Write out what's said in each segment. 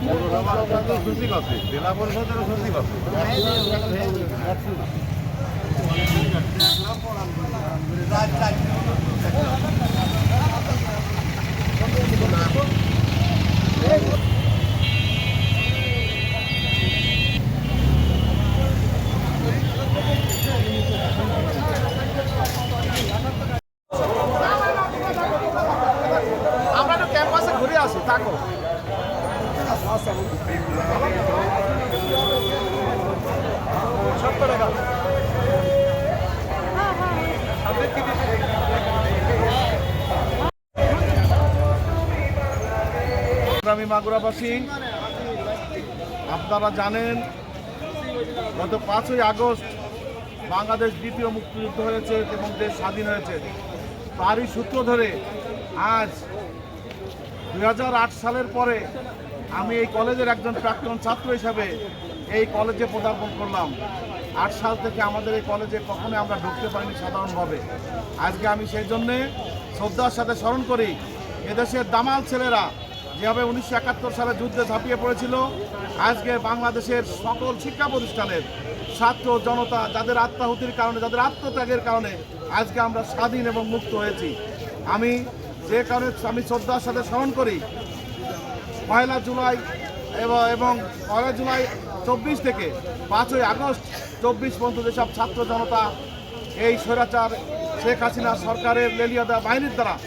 পৌরসভার আপনাদের সচিব আছে জেলা পরিষদের সচিব আছে আমরা তো ক্যাম্পাসে ঘুরে আসি থাকো। আমি মাগুরাবাসী, আপনারা জানেন, গত পাঁচই আগস্ট বাংলাদেশ দ্বিতীয় মুক্তিযুদ্ধ হয়েছে এবং দেশ স্বাধীন হয়েছে। তারই সূত্র ধরে আজ দু হাজার আট সালের পরে আমি এই কলেজের একজন প্রাক্তন ছাত্র হিসাবে এই কলেজে পদার্পণ করলাম। আট সাল থেকে আমাদের এই কলেজে কখনোই আমরা ঢুকতে পারিনি সাধারণভাবে। আজকে আমি সেই জন্যে শ্রদ্ধার সাথে স্মরণ করি, এদেশের দামাল ছেলেরা যেভাবে উনিশশো একাত্তর সালে যুদ্ধে ঝাঁপিয়ে পড়েছিল, আজকে বাংলাদেশের সকল শিক্ষা প্রতিষ্ঠানের ছাত্র জনতা যাদের আত্মাহুতির কারণে, যাদের আত্মত্যাগের কারণে আজকে আমরা স্বাধীন এবং মুক্ত হয়েছি। আমি যে কারণে আমি শ্রদ্ধার সাথে স্মরণ করি পয়লা জুলাই এবং- পয়লা জুলাই চব্বিশ থেকে পাঁচই আগস্ট চব্বিশ পর্যন্ত যেসব ছাত্র জনতা এই স্বৈরাচার শেখ হাসিনা সরকারের লেলিয়াদা বাহিনীর দ্বারা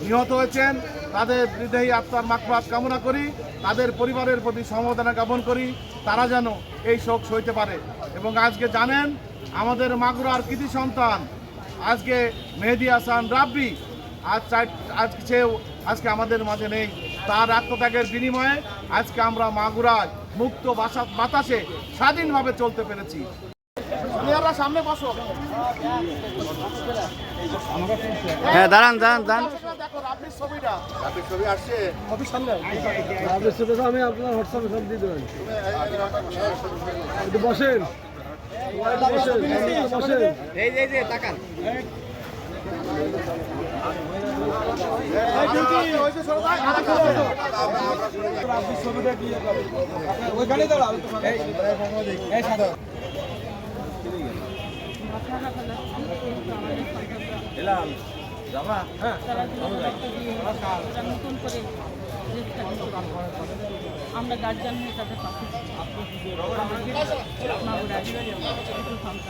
নিহত হয়েছেন, তাদের হৃদয়ী আত্মার মাকবাদ কামনা করি, তাদের পরিবারের প্রতি সমবেদনা জ্ঞাপন করি, তারা যেন এই শোক সইতে পারে। এবং আজকে জানেন, আমাদের মাগুরার কৃতি সন্তান, আজকে মেহেদি হাসান রাব্বি আজ আজকে সেও আজকে আমাদের মাঝে নেই। তার আত্মত্যাগের বিনিময়ে আজকে আমরা মাগুরায় মুক্ত বাসা বাতাসে স্বাধীনভাবে চলতে পেরেছি। সামনে বসো। হ্যাঁ দাঁড়ান আপনার আমি আপনার হোয়াটসঅ্যাপে সব দিয়ে দেবেন। বসেন বসেন। বসেন এই যে যে তাকান। আমরা গার্জিয়ান হয়ে তাদের সন্তান